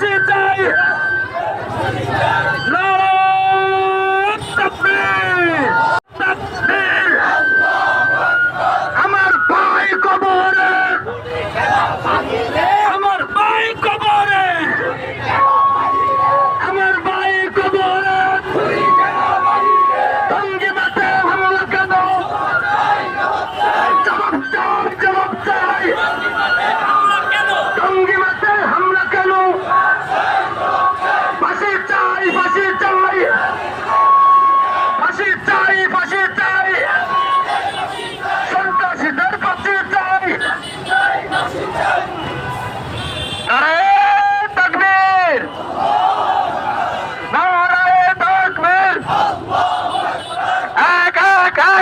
চাই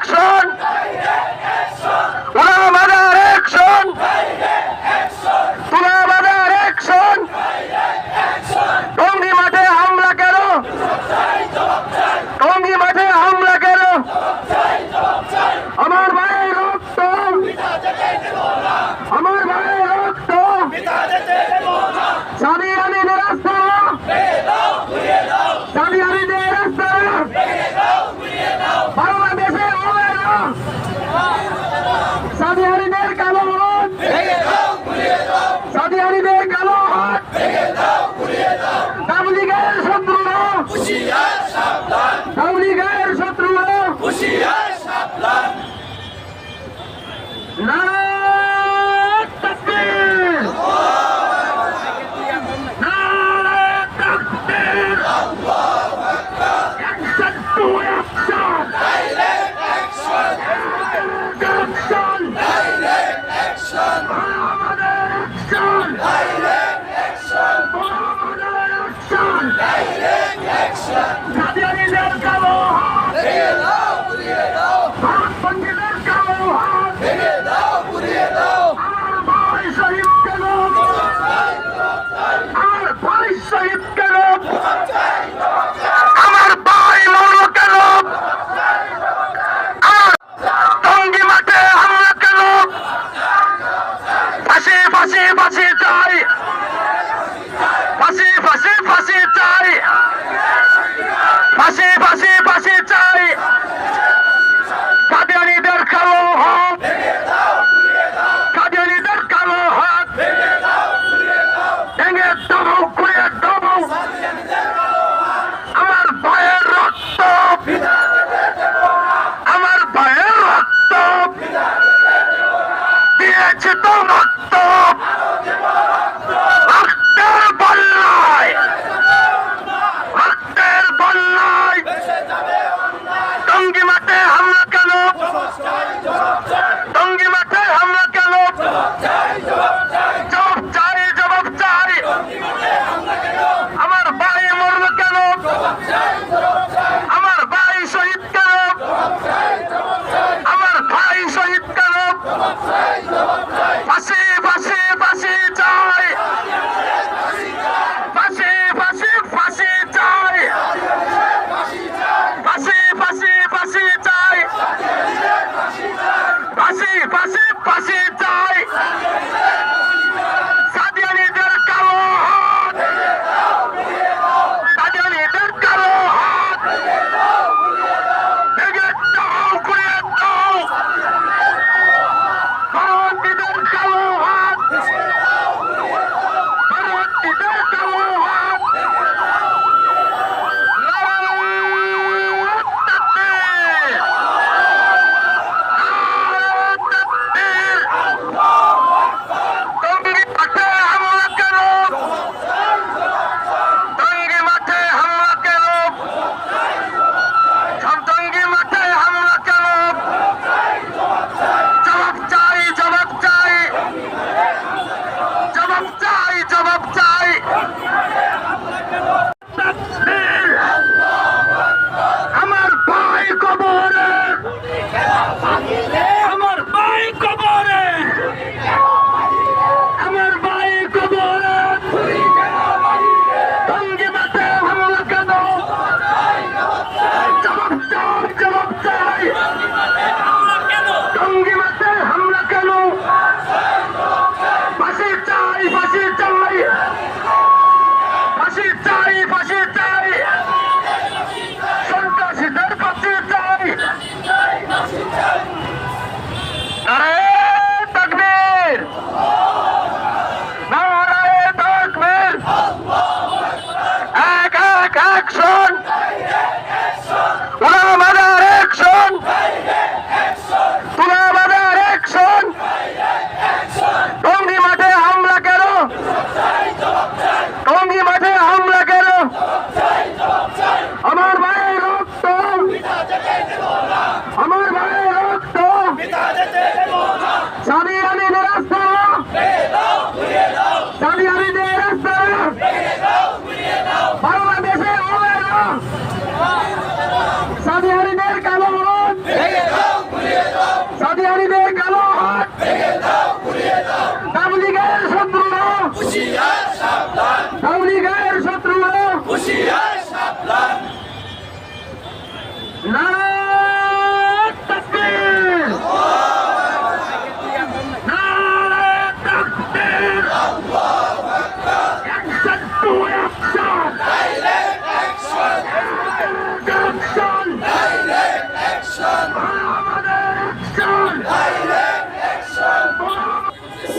অ্যাকশন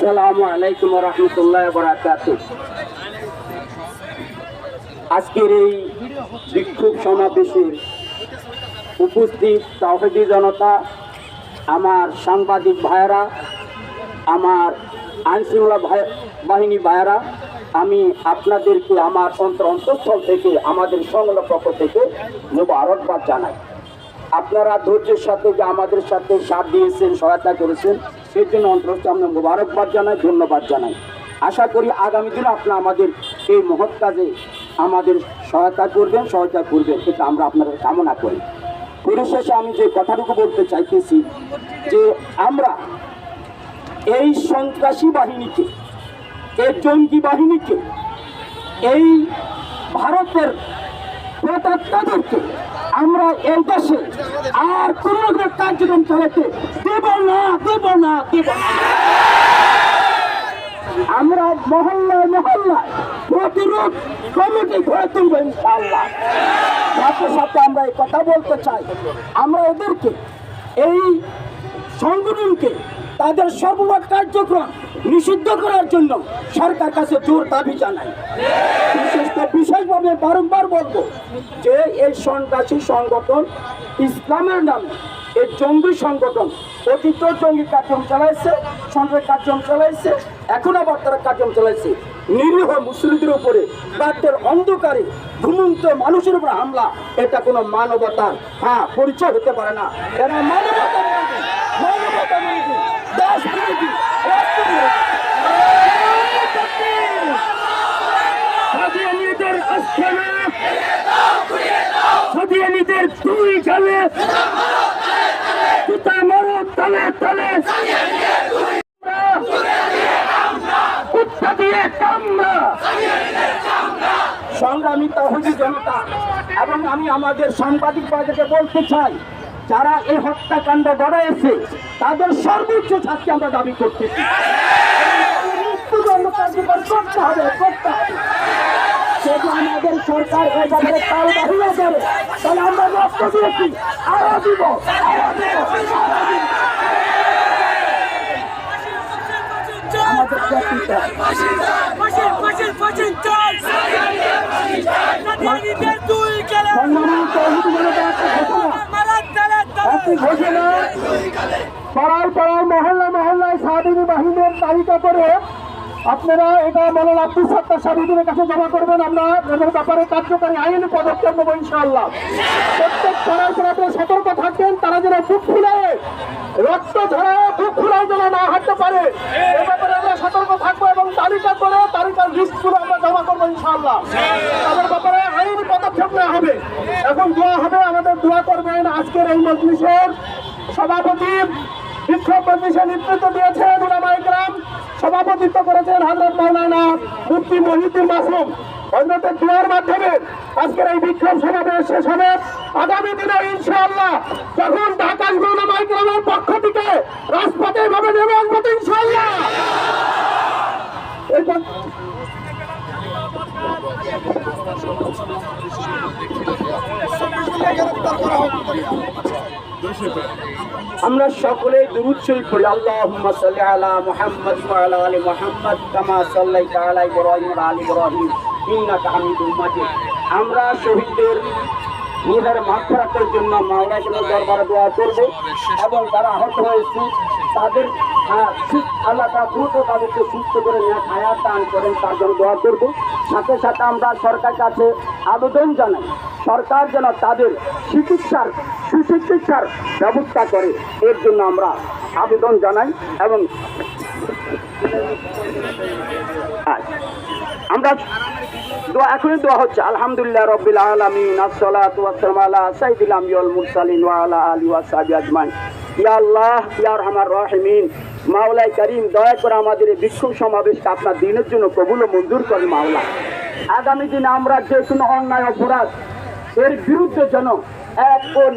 আসসালামু আলাইকুম রহমতুল্লাহ বরাকাত আজকের এই বিক্ষোভ সমাবেশের উপস্থিত তাহিদি জনতা, আমার সাংবাদিক ভাইয়েরা, আমার আইনশৃঙ্খলা বাহিনী ভাইয়েরা, আমি আপনাদেরকে আমার অন্তর অন্তঃস্থল থেকে, আমাদের সংগ্রহ পক্ষ থেকে মুবারকবাদ জানাই। আপনারা ধৈর্যের সাথে যে আমাদের সাথে সাথ দিয়েছেন, সহায়তা করেছেন। সেই জন্য অন্তরস্থ আমরা মুবারকবাদ জানাই, ধন্যবাদ জানাই। আশা করি আগামী দিনে আপনারা আমাদের এই মহৎ কাজে আমাদের সহায়তা করবেন সহায়তা করবেন, এটা আমরা আপনাদের কামনা করি। পরিশেষে আমি যে কথাটুকু বলতে চাইতেছি, যে আমরা এই সন্ত্রাসী বাহিনীকে, এই জঙ্গি বাহিনীকে, এই ভারতের প্রতাত্মাদেরকে আমরা এই দেশে আর কোন কার্যক্রম চালাতে আমরা মহল্লায় মহল্লায় প্রতিরোধ কমিটি গড়ে তুলবো, ইনশাআল্লাহ। সাথে সাথে আমরা এই কথা বলতে চাই। আমরা এদেরকে এই সংগঠনকে, তাদের সর্বমোট কার্যক্রম নিষিদ্ধ করার জন্য সরকার কাছে জোর দাবি বিশেষ বিশেষভাবে বারংবার বলব যে, এই সন্ত্রাসী সংগঠন ইসলামের নামে এই জঙ্গি সংগঠন, অতীত জঙ্গি কার্যক্রম চালাইছে, সন্ত্রাস কার্যক্রম চালাইছে, এখন আবার তারা কার্যক্রম চালাইছে। নিরীহ মুসলিমদের উপরে রাতের অন্ধকারে ঘুমন্ত মানুষের উপর হামলা, এটা কোনো মানবতার হ্যাঁ পরিচয় হতে পারে না। এরা দুই জুতা মারো, তলে তলে। সংগ্রামী তহবিল জনতা। এবং আমি আমাদের সাংবাদিক বাজারকে বলতে চাই, যারা এই হত্যাকাণ্ড গড়াইছে, তাদের সর্বোচ্চ শাস্তি আমরা দাবি করতেছি। করতে হবে। যদি আমাদের সরকার এ ব্যাপারে তাল বাহিনী তাহলে আমরা রক্ত দিয়েছি, আরও দিব পাড়ায় পাড়ায় মহল্লা মহল্লায় স্বাধীনী বাহিনীর তালিকা করে আপনারা এটা বলেন আব্দুল সত্তার স্বাধীনের কাছে জমা করবেন আমরা এদের ব্যাপারে কার্যকারী আইনি পদক্ষেপ নেব ইনশাআল্লাহ। প্রত্যেক পাড়ায় পাড়াতে সতর্ক থাকবেন, তারা যেন বুক ফুলায়, রক্ত ঝরায় বুক ফুলায় যেন না হাঁটতে পারে। এ ব্যাপারে আমরা সতর্ক থাকব এবং তালিকা করে তালিকার লিস্ট ইনশাআল্লাহ। তাদের ব্যাপারে আইনি পদক্ষেপ নেওয়া হবে। এখন দোয়া হবে, আমাদের দোয়া করবেন আজকের এই মজলিসের সভাপতি বিক্ষোভ মজলিসের নেতৃত্ব দিয়েছেন উলামা ইকরাম সভাপতিত্ব করেছেন হযরত মাওলানা মুফতি মহিউদ্দিন মাসুম হযরতের দোয়ার মাধ্যমে আজকের এই বিক্ষোভ সমাবেশ শেষ হবে। আগামী দিনে ইনশাআল্লাহ যখন ঢাকা উলামা ইকরামের পক্ষ থেকে রাজপথে ভাবে নেমে আসব ইনশাআল্লাহ। এরপর আমরা সকলে দুরুদ শরীফ পড়ি। আল্লাহুম্মা সাল্লি আলা মুহাম্মাদ ওয়া আলা আলি মুহাম্মাদ কামা সাল্লাইতা আলা ইব্রাহিম ওয়া আলি ইব্রাহিম, ইন্নাকা হামিদুম মাজিদ। আমরা শহীদদের নিজের মাগফিরাতের জন্য মাওলানা দরবারে দোয়া করব এবং যারা আহত হয়েছে, তাদের হ্যাঁ, সুস্থ- আল্লাহ তা দ্রুত তাদেরকে সুস্থ করে নিয়ে হায়াত দান করেন তার জন্য দোয়া করব। সাথে সাথে আমরা সরকার কাছে আবেদন জানাই সরকার যেন তাদের চিকিৎসার সুচিকিৎসার ব্যবস্থা করে। এর জন্য আমরা আবেদন জানাই এবং আমরা দোয়া এখনই দোয়া হচ্ছে আলহামদুলিল্লাহ রব্বিল আলামিন আসসালাতু ওয়াসসালামু আলা সাইয়্যিদিল আমবিয়া ওয়াল মুরসালিন ওয়া আলা আলিহি ওয়া সাহবিহি আজমাইন। ইয়া আল্লাহ, ইয়া রহমান রহমিন। মাওলায় করিম, দয়া করে আমাদের এই বিক্ষোভ সমাবেশকে আপনার দিনের জন্য কবুল ও মঞ্জুর করেন মাওলা। আগামী দিনে আমরা যে কোনো অন্যায় অপরাধ এর বিরুদ্ধে যেন আমাদের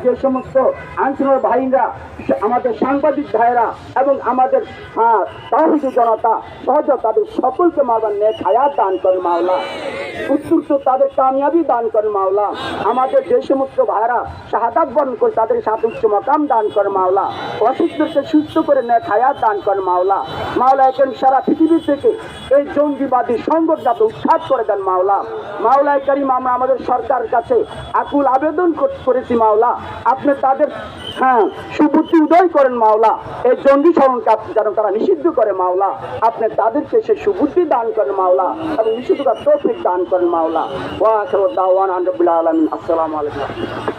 যে সমস্ত ভাইরা, আমাদের সাংবাদিক ভাইরা এবং আমাদের জনতা সহজ তাদের সকলকে নেক হায়াত দান করে মাওলা। উত্তর তাদের কামিয়াবি দান করে মাওলা। আমাদের যে সমস্ত ভাইরা শাহাদাত বরণ করে তাদের সাথে উচ্চ মকাম দান করে মাওলা। অসুস্থকে সুস্থ করে নেয় হায়াত দান করে মাওলা। মাওলা এখন সারা পৃথিবী থেকে এই জঙ্গিবাদী যাতে উৎখাত করে দেন মাওলা। মাওলায় করিম, আমরা আমাদের সরকার কাছে আকুল আবেদন করেছি মাওলা। আপনি তাদের হ্যাঁ সুবুদ্ধি উদয় করেন মাওলা। এই জঙ্গি আপনি যেন তারা নিষিদ্ধ করে মাওলা। আপনি তাদেরকে সে সুবুদ্ধি দান করেন মাওলা। এবং নিষিদ্ধ তৌফিক দান করেন মাওলা। ওয়া আখিরু দাওয়ানা আলহামদুলিল্লাহ আলামিন। আসসালামু আলাইকুম।